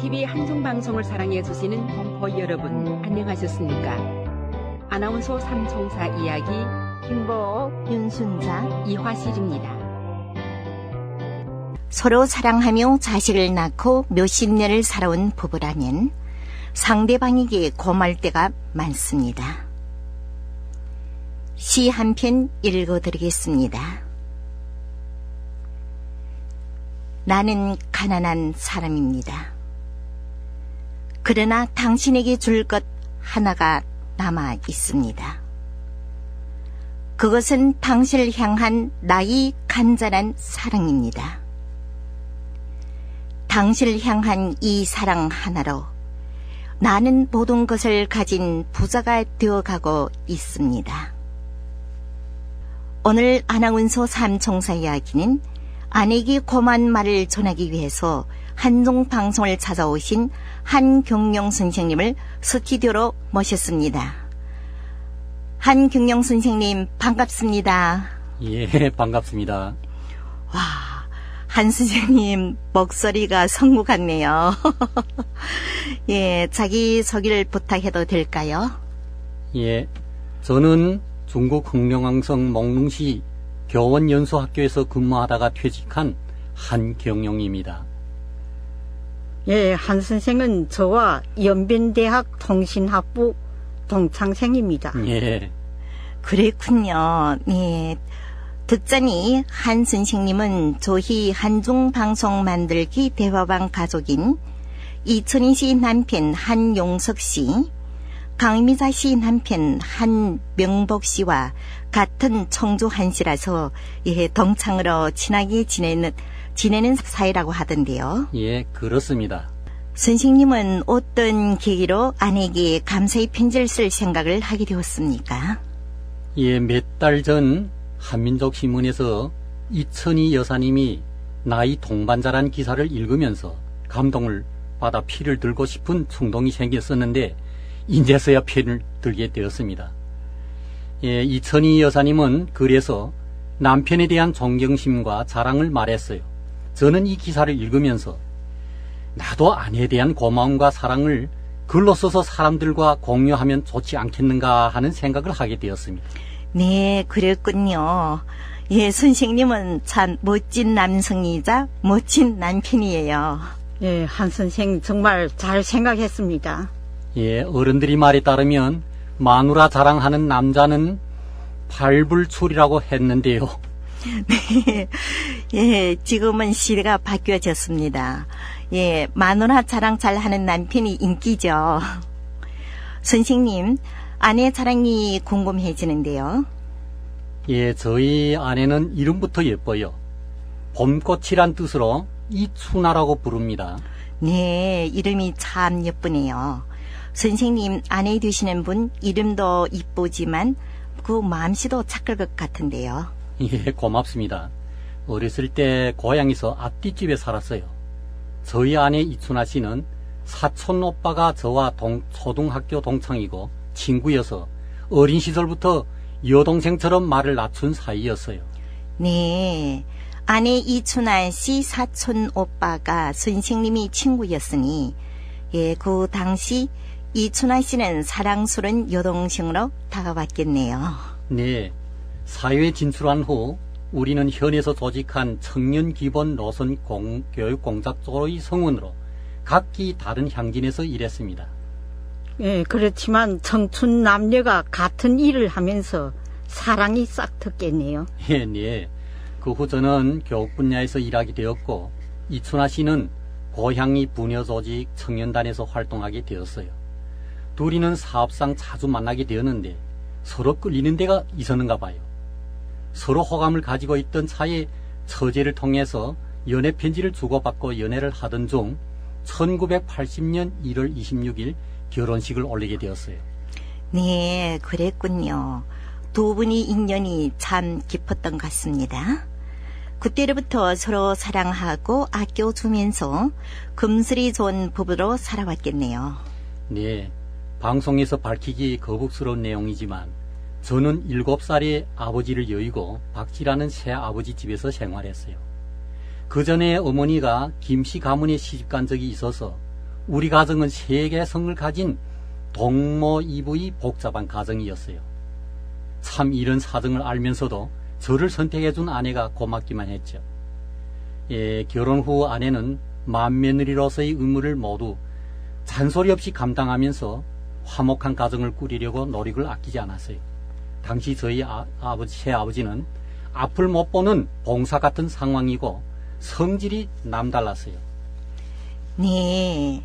CNTV 한송방송을 사랑해 주시는 동포 여러분, 안녕하셨습니까? 아나운서 삼총사 이야기 김보, 윤순자, 이화실입니다. 서로 사랑하며 자식을 낳고 몇십 년을 살아온 부부라면 상대방에게 고마울 때가 많습니다. 시 한 편 읽어드리겠습니다. 나는 가난한 사람입니다. 그러나 당신에게 줄 것 하나가 남아 있습니다. 그것은 당신을 향한 나의 간절한 사랑입니다. 당신을 향한 이 사랑 하나로 나는 모든 것을 가진 부자가 되어가고 있습니다. 오늘 아나운서 삼총사 이야기는 아내에게 고만 말을 전하기 위해서 한종 방송을 찾아오신 한경영 선생님을 스튜디오로 모셨습니다. 한경영 선생님 반갑습니다. 예, 반갑습니다. 와, 한 선생님 목소리가 성우 같네요. 예, 자기 소개를 부탁해도 될까요? 예, 저는 중국 흥룡항성 몽릉시 교원연수학교에서 근무하다가 퇴직한 한경영입니다. 예, 한 선생은 저와 연변대학 통신학부 동창생입니다. 예, 그랬군요. 예. 듣자니 한 선생님은 조희 한중 방송 만들기 대화방 가족인 이천희 씨 남편 한용석 씨, 강미자 씨 남편 한명복 씨와 같은 청주 한씨라서 예, 동창으로 친하게 지내는 지내는 사이라고 하던데요. 예, 그렇습니다. 선생님은 어떤 계기로 아내에게 감사의 편지를 쓸 생각을 하게 되었습니까? 예, 몇 달 전 한민족 신문에서 이천희 여사님이 나이 동반자란 기사를 읽으면서 감동을 받아 피를 들고 싶은 충동이 생겼었는데 인제서야 피를 들게 되었습니다. 예, 이천희 여사님은 그래서 남편에 대한 존경심과 자랑을 말했어요. 저는 이 기사를 읽으면서 나도 아내에 대한 고마움과 사랑을 글로 써서 사람들과 공유하면 좋지 않겠는가 하는 생각을 하게 되었습니다. 네, 그랬군요. 예, 선생님은 참 멋진 남성이자 멋진 남편이에요. 예, 한 선생 정말 잘 생각했습니다. 예, 어른들이 말에 따르면 마누라 자랑하는 남자는 발불출이라고 했는데요. 예, 지금은 시대가 바뀌어졌습니다. 예, 마누라 자랑 잘 하는 남편이 인기죠. 선생님, 아내 자랑이 궁금해지는데요. 예, 저희 아내는 이름부터 예뻐요. 봄꽃이란 뜻으로 이춘하라고 부릅니다. 네, 이름이 참 예쁘네요. 선생님, 아내 되시는 분 이름도 이쁘지만 그 마음씨도 착할 것 같은데요. 예, 고맙습니다. 어렸을 때 고향에서 앞뒷집에 살았어요. 저희 아내 이춘하 씨는 사촌 오빠가 저와 동, 초등학교 동창이고 친구여서 어린 시절부터 여동생처럼 말을 낮춘 사이였어요. 네. 아내 이춘아 씨 사촌 오빠가 선생님이 친구였으니, 예, 그 당시 이춘아 씨는 사랑스러운 여동생으로 다가왔겠네요. 네. 사회에 진출한 후 우리는 현에서 조직한 청년 기본 노선 공, 교육 공작 쪽의 성원으로 각기 다른 향진에서 일했습니다. 예, 그렇지만 청춘 남녀가 같은 일을 하면서 사랑이 싹텄겠네요. 예, 네. 그후 저는 교육 분야에서 일하게 되었고 이춘하 씨는 고향이 부녀 조직 청년단에서 활동하게 되었어요. 둘이는 사업상 자주 만나게 되었는데 서로 끌리는 데가 있었는가 봐요. 서로 호감을 가지고 있던 차에 처제를 통해서 연애 편지를 주고받고 연애를 하던 중 1980년 1월 26일 결혼식을 올리게 되었어요. 네, 그랬군요. 두 분이 인연이 참 깊었던 것 같습니다. 그때로부터 서로 사랑하고 아껴주면서 금슬이 좋은 부부로 살아왔겠네요. 네, 방송에서 밝히기 거북스러운 내용이지만 저는 7살에 아버지를 여의고 박지라는 새 아버지 집에서 생활했어요. 그 전에 어머니가 김씨 가문에 시집간 적이 있어서 우리 가정은 세계 성을 가진 동모이부의 복잡한 가정이었어요. 참 이런 사정을 알면서도 저를 선택해준 아내가 고맙기만 했죠. 예, 결혼 후 아내는 맏며느리로서의 의무를 모두 잔소리 없이 감당하면서 화목한 가정을 꾸리려고 노력을 아끼지 않았어요. 당시 저희 아, 아버지, 새 아버지는 앞을 못 보는 봉사 같은 상황이고 성질이 남달랐어요. 네.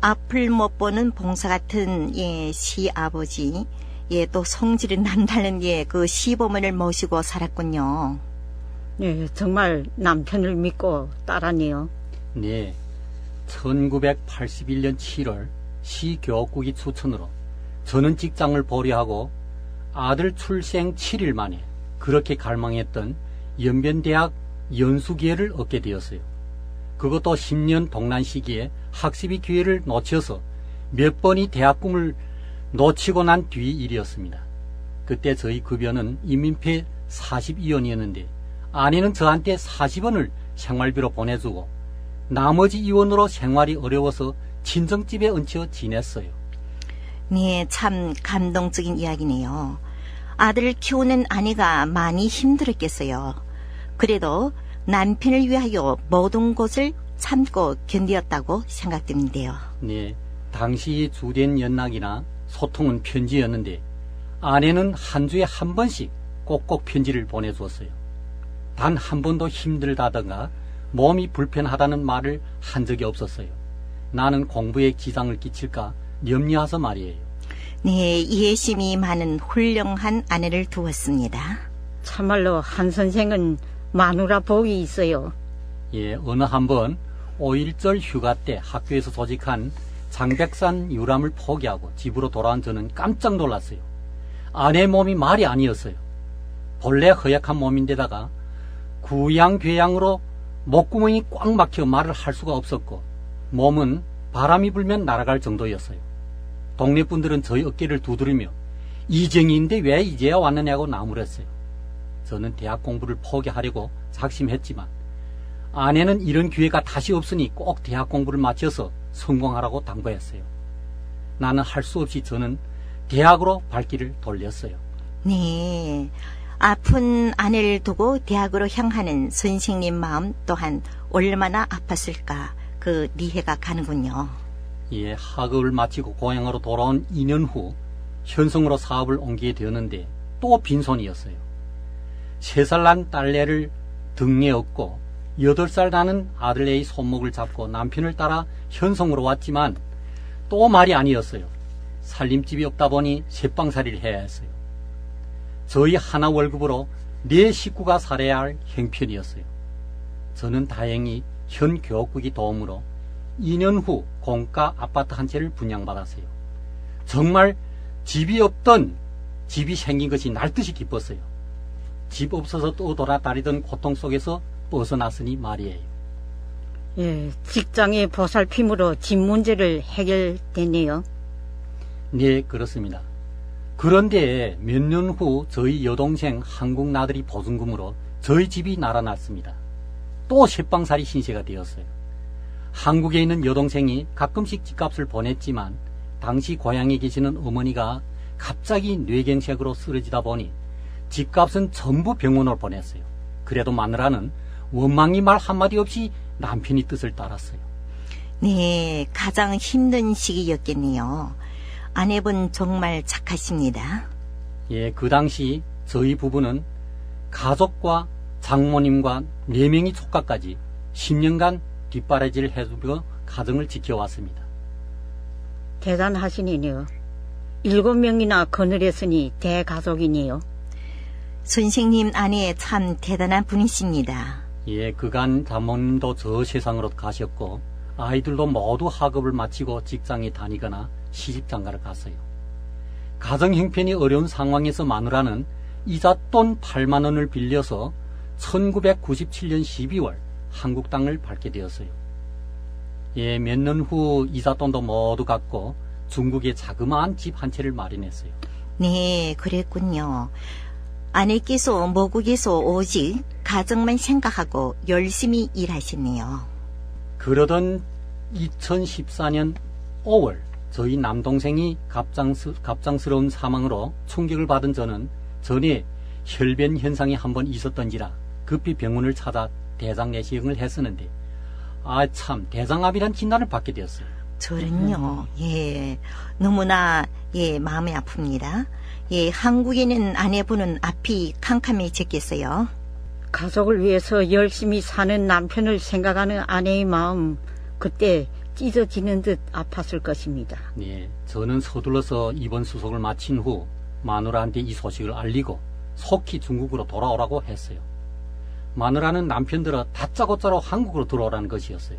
앞을 못 보는 봉사 같은 예, 시아버지, 예, 또 성질이 남다른 예, 그 시부모를 모시고 살았군요. 예, 정말 남편을 믿고 따라네요. 네. 1981년 7월 시교육국이 추천으로 저는 직장을 보류하고 아들 출생 7일 만에 그렇게 갈망했던 연변대학 연수 기회를 얻게 되었어요. 그것도 10년 동란 시기에 학습이 기회를 놓쳐서 몇 번이 대학 꿈을 놓치고 난 뒤 일이었습니다. 그때 저희 급여는 인민폐 42원이었는데 아내는 저한테 40원을 생활비로 보내주고 나머지 이원으로 생활이 어려워서 친정집에 얹혀 지냈어요. 네, 참 감동적인 이야기네요. 아들을 키우는 아내가 많이 힘들었겠어요. 그래도 남편을 위하여 모든 것을 참고 견디었다고 생각되는데요. 네, 당시 주된 연락이나 소통은 편지였는데 아내는 한 주에 한 번씩 꼭꼭 편지를 보내주었어요. 단 한 번도 힘들다던가 몸이 불편하다는 말을 한 적이 없었어요. 나는 공부에 지장을 끼칠까 염려해서 말이에요. 네, 이해심이 많은 훌륭한 아내를 두었습니다. 참말로 한 선생은 마누라 복이 있어요. 예, 어느 한 번 5일절 휴가 때 학교에서 조직한 장백산 유람을 포기하고 집으로 돌아온 저는 깜짝 놀랐어요. 아내 몸이 말이 아니었어요. 본래 허약한 몸인데다가 구양괴양으로 목구멍이 꽉 막혀 말을 할 수가 없었고 몸은 바람이 불면 날아갈 정도였어요. 동네 분들은 저희 어깨를 두드리며 이정희인데 왜 이제야 왔느냐고 나무랬어요. 저는 대학 공부를 포기하려고 작심했지만 아내는 이런 기회가 다시 없으니 꼭 대학 공부를 마쳐서 성공하라고 당부했어요. 나는 할 수 없이 저는 대학으로 발길을 돌렸어요. 네. 아픈 아내를 두고 대학으로 향하는 선생님 마음 또한 얼마나 아팠을까 그 이해가 가는군요. 예, 학업을 마치고 고향으로 돌아온 2년 후 현성으로 사업을 옮기게 되었는데 또 빈손이었어요. 3살 난 딸내를 등에 업고 8살 나는 아들내의 손목을 잡고 남편을 따라 현성으로 왔지만 또 말이 아니었어요. 살림집이 없다 보니 새빵살이를 해야 했어요. 저희 하나 월급으로 네 식구가 살아야 할 형편이었어요. 저는 다행히 현 교육국이 도움으로 2년 후 공가 아파트 한 채를 분양받았어요. 정말 집이 없던 집이 생긴 것이 날듯이 기뻤어요. 집 없어서 또 돌아다니던 고통 속에서 벗어났으니 말이에요. 예, 직장의 보살핌으로 집 문제를 해결되네요. 네, 그렇습니다. 그런데 몇 년 후 저희 여동생 한국 나들이 보증금으로 저희 집이 날아났습니다. 또 셋방살이 신세가 되었어요. 한국에 있는 여동생이 가끔씩 집값을 보냈지만 당시 고향에 계시는 어머니가 갑자기 뇌경색으로 쓰러지다 보니 집값은 전부 병원으로 보냈어요. 그래도 마누라는 원망이 말 한마디 없이 남편이 뜻을 따랐어요. 네, 가장 힘든 시기였겠네요. 아내분 정말 착하십니다. 예, 그 당시 저희 부부는 가족과 장모님과 네명이 조카까지 10년간 뒷바라지를 해주며 가정을 지켜왔습니다. 대단하시네요. 일곱 명이나 거느렸으니 대가족이네요. 선생님 아내 참 대단한 분이십니다. 예, 그간 장모님도 저 세상으로 가셨고 아이들도 모두 학업을 마치고 직장에 다니거나 시집장가를 갔어요. 가정 형편이 어려운 상황에서 마누라는 이삿돈 8만 원을 빌려서 1997년 12월 한국 땅을 밟게 되었어요. 예, 몇 년 후 이삿돈도 모두 갚고 중국에 자그마한 집 한 채를 마련했어요. 네, 그랬군요. 아내께서 모국에서 오직 가정만 생각하고 열심히 일하셨네요. 그러던 2014년 5월 저희 남동생이 갑장스, 갑장스러운 사망으로 충격을 받은 저는 전에 혈변 현상이 한번 있었던지라 급히 병원을 찾아 대장 내시경을 했었는데 아 참 대장암이란 진단을 받게 되었어요. 저는요, 예, 너무나, 예, 마음이 아픕니다. 예, 한국에는 아내분은 앞이 캄캄해졌겠어요. 가족을 위해서 열심히 사는 남편을 생각하는 아내의 마음 그때 찢어지는 듯 아팠을 것입니다. 네, 저는 서둘러서 입원 수속을 마친 후 마누라한테 이 소식을 알리고 속히 중국으로 돌아오라고 했어요. 마누라는 남편들어 다짜고짜로 한국으로 들어오라는 것이었어요.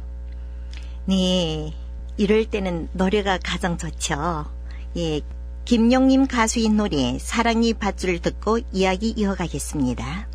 네, 이럴 때는 노래가 가장 좋죠. 예, 김용님 가수의 노래 사랑이 밧줄을 듣고 이야기 이어가겠습니다.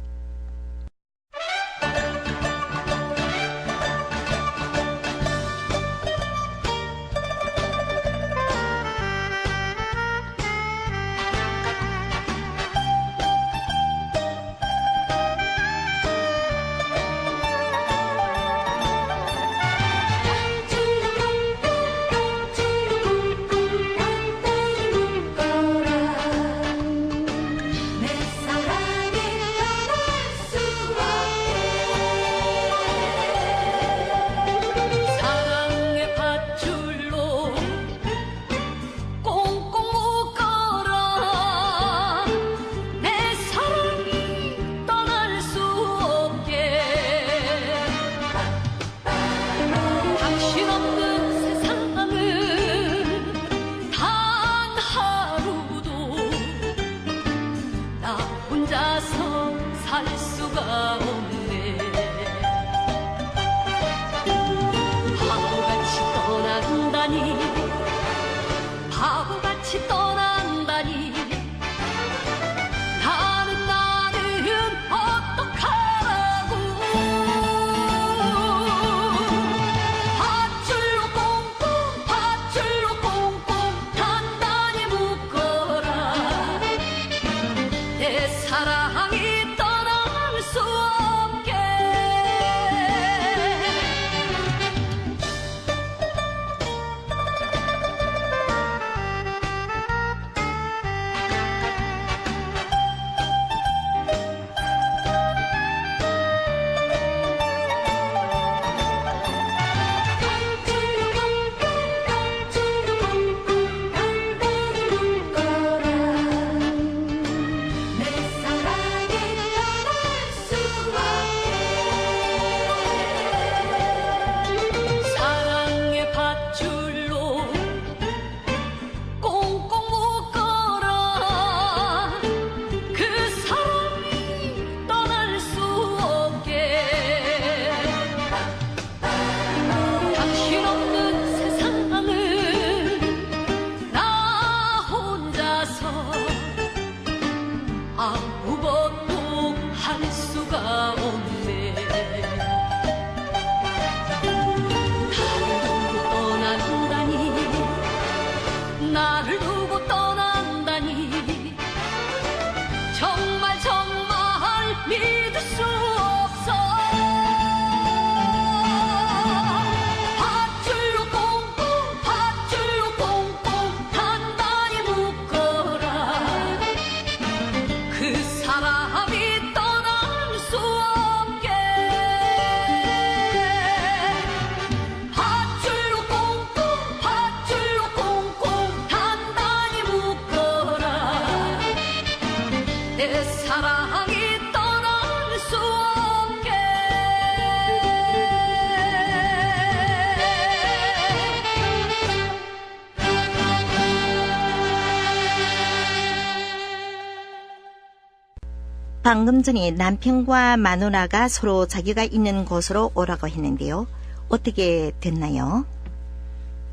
방금 전에 남편과 마누라가 서로 자기가 있는 곳으로 오라고 했는데요. 어떻게 됐나요?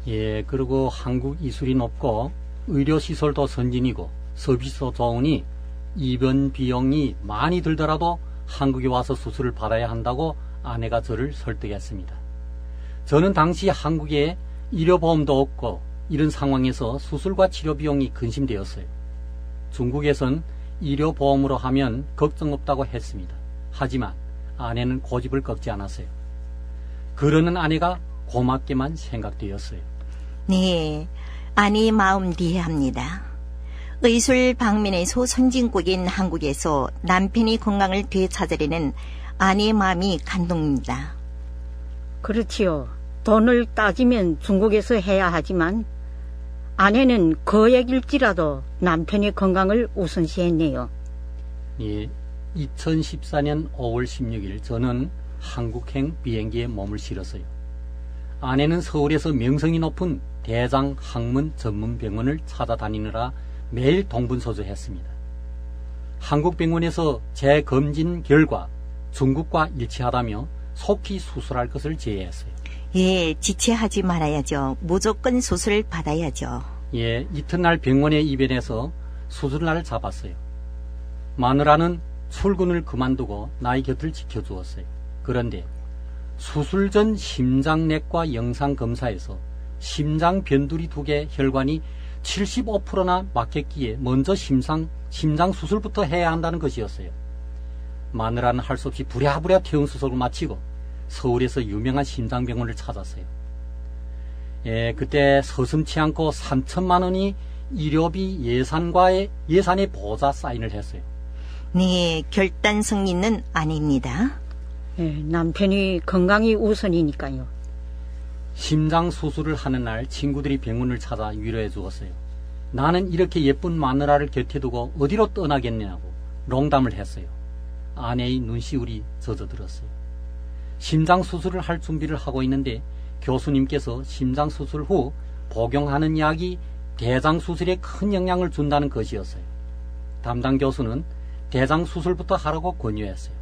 예, 그리고 한국 이술이 높고 의료시설도 선진이고 서비스도 좋으니 입원 비용이 많이 들더라도 한국에 와서 수술을 받아야 한다고 아내가 저를 설득했습니다. 저는 당시 한국에 의료보험도 없고 이런 상황에서 수술과 치료 비용이 근심되었어요. 중국에선 의료보험으로 하면 걱정 없다고 했습니다. 하지만 아내는 고집을 꺾지 않았어요. 그러는 아내가 고맙게만 생각되었어요. 네, 아내의 마음 이해합니다. 의술 방면의 소선진국인 한국에서 남편이 건강을 되찾으려는 아내의 마음이 감동입니다. 그렇지요. 돈을 따지면 중국에서 해야 하지만 아내는 거액일지라도 남편의 건강을 우선시했네요. 예, 2014년 5월 16일 저는 한국행 비행기에 몸을 실었어요. 아내는 서울에서 명성이 높은 대장 항문 전문 병원을 찾아다니느라 매일 동분서주했습니다. 한국 병원에서 제 검진 결과 중국과 일치하다며 속히 수술할 것을 제의했어요. 예, 지체하지 말아야죠. 무조건 수술을 받아야죠. 예, 이튿날 병원에 입원해서 수술날을 잡았어요. 마누라는 출근을 그만두고 나의 곁을 지켜주었어요. 그런데 수술 전 심장내과 영상 검사에서 심장 변두리 두 개 혈관이 75%나 막혔기에 먼저 심상, 심장 수술부터 해야 한다는 것이었어요. 마누라는 할 수 없이 부랴부랴 퇴원 수술을 마치고 서울에서 유명한 심장병원을 찾았어요. 예, 그때 서슴치 않고 3천만 원이 의료비 예산과의 예산의 보좌 사인을 했어요. 네, 결단성 있는 아내입니다. 예, 남편이 건강이 우선이니까요. 심장 수술을 하는 날 친구들이 병원을 찾아 위로해 주었어요. 나는 이렇게 예쁜 마누라를 곁에 두고 어디로 떠나겠냐고 농담을 했어요. 아내의 눈시울이 젖어들었어요. 심장 수술을 할 준비를 하고 있는데 교수님께서 심장 수술 후 복용하는 약이 대장 수술에 큰 영향을 준다는 것이었어요. 담당 교수는 대장 수술부터 하라고 권유했어요.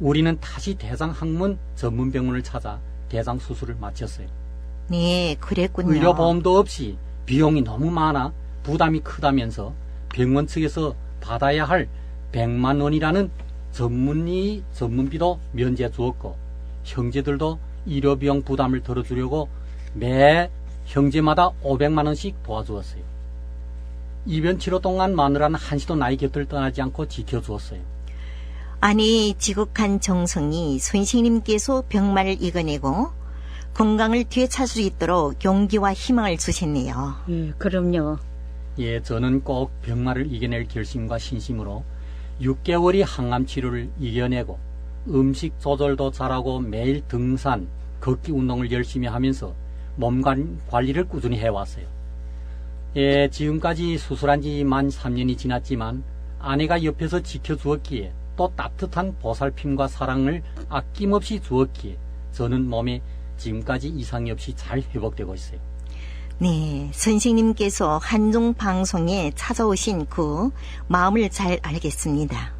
우리는 다시 대장 항문 전문 병원을 찾아 대장 수술을 마쳤어요. 네, 그랬군요. 의료보험도 없이 비용이 너무 많아 부담이 크다면서 병원 측에서 받아야 할 100만 원이라는 전문의 전문비도 면제해 주었고 형제들도 의료비용 부담을 덜어주려고 매 형제마다 500만 원씩 도와주었어요. 입원 치료 동안 마누라는 한시도 나의 곁을 떠나지 않고 지켜주었어요. 아내의 지극한 정성이 선생님께서 병마를 이겨내고 건강을 되찾을 수 있도록 용기와 희망을 주셨네요. 예, 그럼요. 예, 저는 꼭 병마를 이겨낼 결심과 신심으로 6개월이 항암 치료를 이겨내고 음식 조절도 잘하고 매일 등산, 걷기 운동을 열심히 하면서 몸 관- 관리를 꾸준히 해왔어요. 예, 지금까지 수술한 지 만 3년이 지났지만 아내가 옆에서 지켜주었기에 또 따뜻한 보살핌과 사랑을 아낌없이 주었기에 저는 몸에 지금까지 이상이 없이 잘 회복되고 있어요. 네, 선생님께서 한중 방송에 찾아오신 그 마음을 잘 알겠습니다.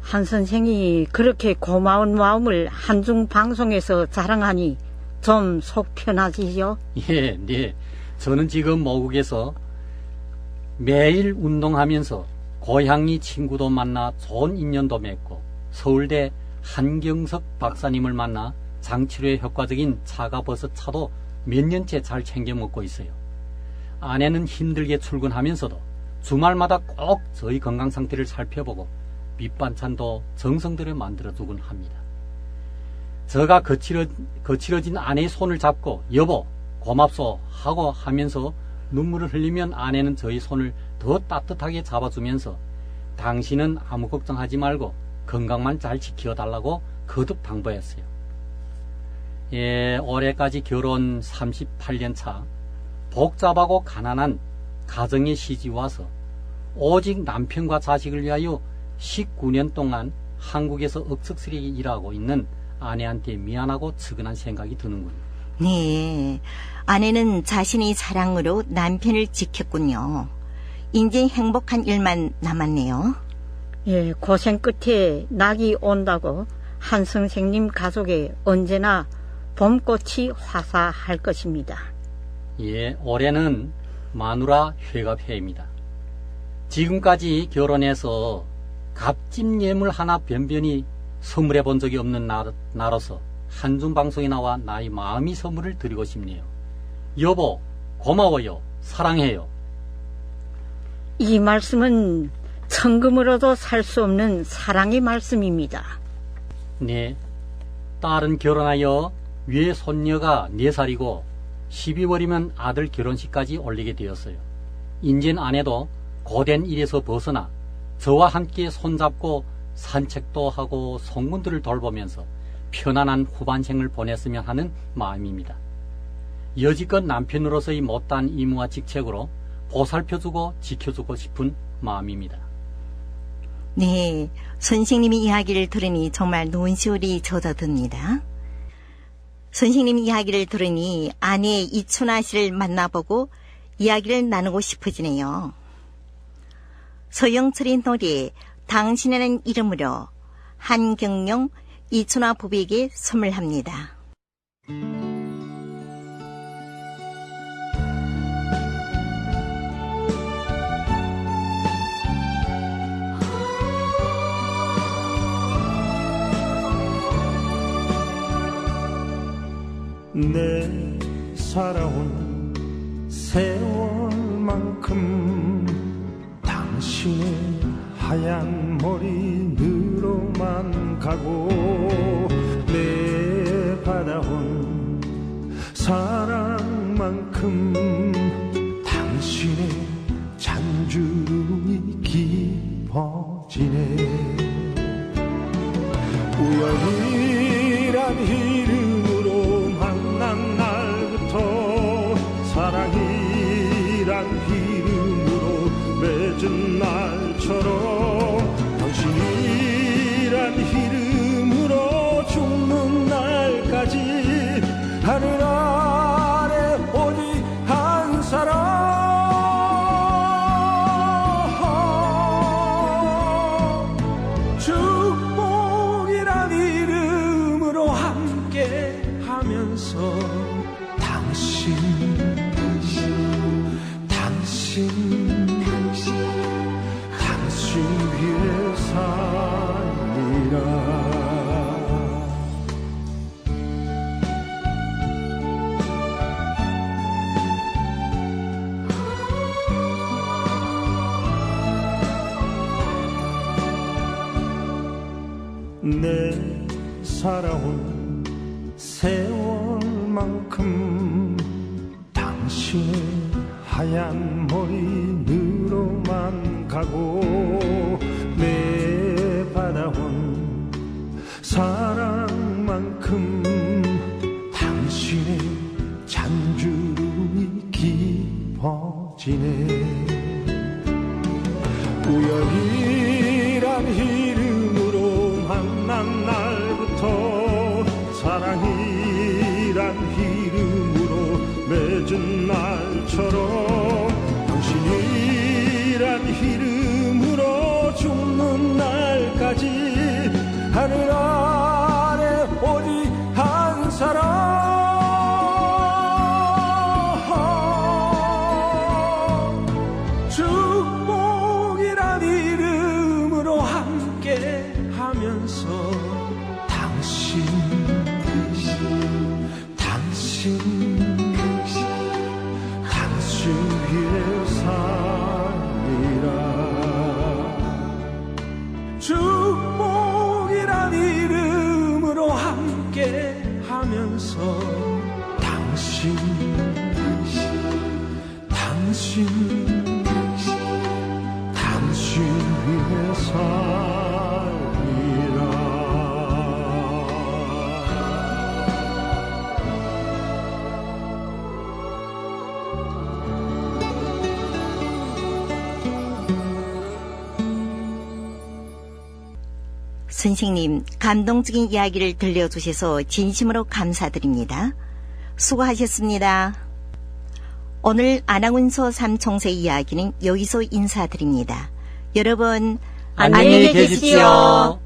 한 선생이 그렇게 고마운 마음을 한중 방송에서 자랑하니 좀 속 편하지요? 예, 네. 저는 지금 모국에서 매일 운동하면서 고향이 친구도 만나 좋은 인연도 맺고 서울대 한경석 박사님을 만나 장치료에 효과적인 차가버섯 차도 몇 년째 잘 챙겨 먹고 있어요. 아내는 힘들게 출근하면서도 주말마다 꼭 저희 건강 상태를 살펴보고 밑반찬도 정성 들여 만들어주곤 합니다. 저가 거칠어, 거칠어진 아내의 손을 잡고 여보 고맙소 하고 하면서 눈물을 흘리면 아내는 저희 손을 더 따뜻하게 잡아주면서 당신은 아무 걱정하지 말고 건강만 잘 지켜달라고 거듭 당부했어요. 예, 올해까지 결혼 38년 차 복잡하고 가난한 가정에 시집 와서 오직 남편과 자식을 위하여 19년 동안 한국에서 억척스레 일하고 있는 아내한테 미안하고 측은한 생각이 드는군요. 네, 아내는 자신의 사랑으로 남편을 지켰군요. 이제 행복한 일만 남았네요. 예, 고생 끝에 낙이 온다고 한 선생님 가족에 언제나 봄꽃이 화사할 것입니다. 예, 올해는 마누라 회갑해입니다. 지금까지 결혼해서 값진 예물 하나 변변히 선물해 본 적이 없는 나, 나로서 한중 방송에 나와 나의 마음이 선물을 드리고 싶네요. 여보, 고마워요. 사랑해요. 이 말씀은 천금으로도 살 수 없는 사랑의 말씀입니다. 네. 딸은 결혼하여 위에 손녀가 4살이고 12월이면 아들 결혼식까지 올리게 되었어요. 인진 아내도 고된 일에서 벗어나 저와 함께 손잡고 산책도 하고 성문들을 돌보면서 편안한 후반생을 보냈으면 하는 마음입니다. 여지껏 남편으로서의 못다한 임무와 직책으로 보살펴주고 지켜주고 싶은 마음입니다. 네, 선생님의 이야기를 들으니 정말 논시울이 젖어듭니다. 선생님 이야기를 들으니 아내 이춘아 씨를 만나보고 이야기를 나누고 싶어지네요. 소영철의 노래 당신이라는 이름으로 한경영 이춘아 부부에게 선물합니다. 내 살아온 세월만큼 당신의 하얀 머리으로만 가고 내 받아온 사랑 당신 위 하면서 당신 당신 당신 위해 살 선생님, 감동적인 이야기를 들려주셔서 진심으로 감사드립니다. 수고하셨습니다. 오늘 아나운서 삼총사 이야기는 여기서 인사드립니다. 여러분, 안녕히 계십시오.